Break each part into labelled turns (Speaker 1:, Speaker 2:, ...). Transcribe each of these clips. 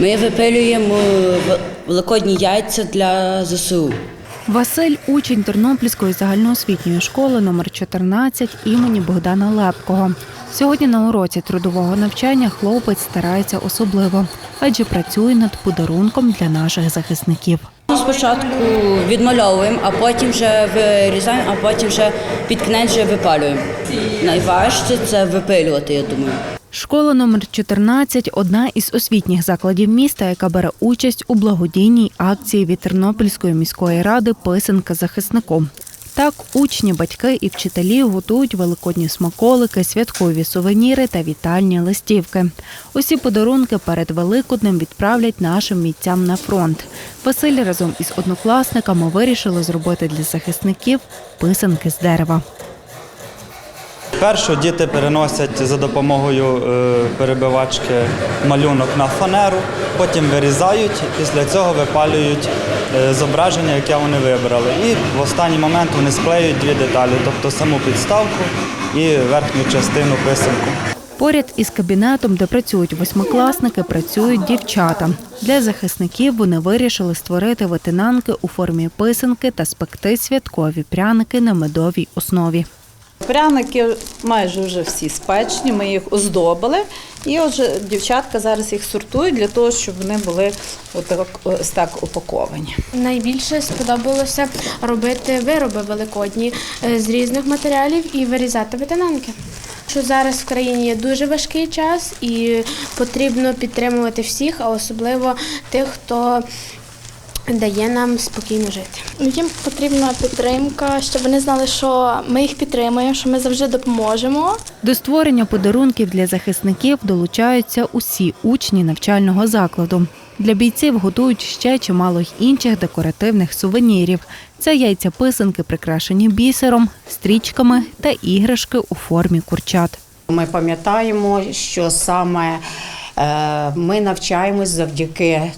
Speaker 1: Ми випилюємо великодні яйця для ЗСУ.
Speaker 2: Василь учень Тернопільської загальноосвітньої школи номер 14 імені Богдана Лепкого. Сьогодні на уроці трудового навчання хлопець старається особливо, адже працює над подарунком для наших захисників.
Speaker 1: Спочатку відмальовуємо, а потім вже вирізаємо, а потім вже під кінець вже випалюємо. Найважче це випилювати, я думаю.
Speaker 2: Школа номер 14 – одна із освітніх закладів міста, яка бере участь у благодійній акції від Тернопільської міської ради Писанка захисником. Так, учні, батьки і вчителі готують великодні смаколики, святкові сувеніри та вітальні листівки. Усі подарунки перед Великоднем відправлять нашим бійцям на фронт. Василь разом із однокласниками вирішили зробити для захисників писанки з дерева.
Speaker 3: Першу діти переносять за допомогою е, перебивачки малюнок на фанеру, потім вирізають, після цього випалюють е, зображення, яке вони вибрали. І в останній момент вони склеюють дві деталі, тобто саму підставку і верхню частину писанку.
Speaker 2: Поряд із кабінетом, де працюють восьмикласники, працюють дівчата. Для захисників вони вирішили створити витинанки у формі писанки та спекти святкові пряники на медовій основі.
Speaker 4: Пряники майже вже всі спечені, ми їх оздобили. І отже, дівчатка зараз їх сортують для того, щоб вони були отак, ось так упаковані.
Speaker 5: Найбільше сподобалося робити вироби великодні е, з різних матеріалів і вирізати витинанки. Що зараз в країні є дуже важкий час і потрібно підтримувати всіх, а особливо тих, хто дає нам спокійно жити.
Speaker 6: Їм потрібна підтримка, щоб вони знали, що ми їх підтримуємо, що ми завжди допоможемо.
Speaker 2: До створення подарунків для захисників долучаються усі учні навчального закладу. Для бійців готують ще чимало й інших декоративних сувенірів. Це яйця писанки, прикрашені бісером, стрічками та іграшки у формі курчат.
Speaker 7: Ми пам'ятаємо, що саме е, ми навчаємось завдяки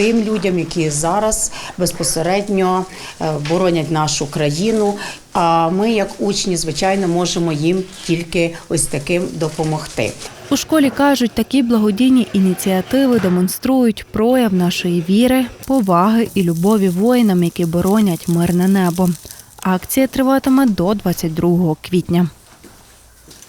Speaker 7: тим людям, які зараз безпосередньо е, боронять нашу країну. А ми, як учні, звичайно, можемо їм тільки ось таким допомогти.
Speaker 2: У школі кажуть, такі благодійні ініціативи демонструють прояв нашої віри, поваги і любові воїнам, які боронять мирне небо. Акція триватиме до 22 квітня.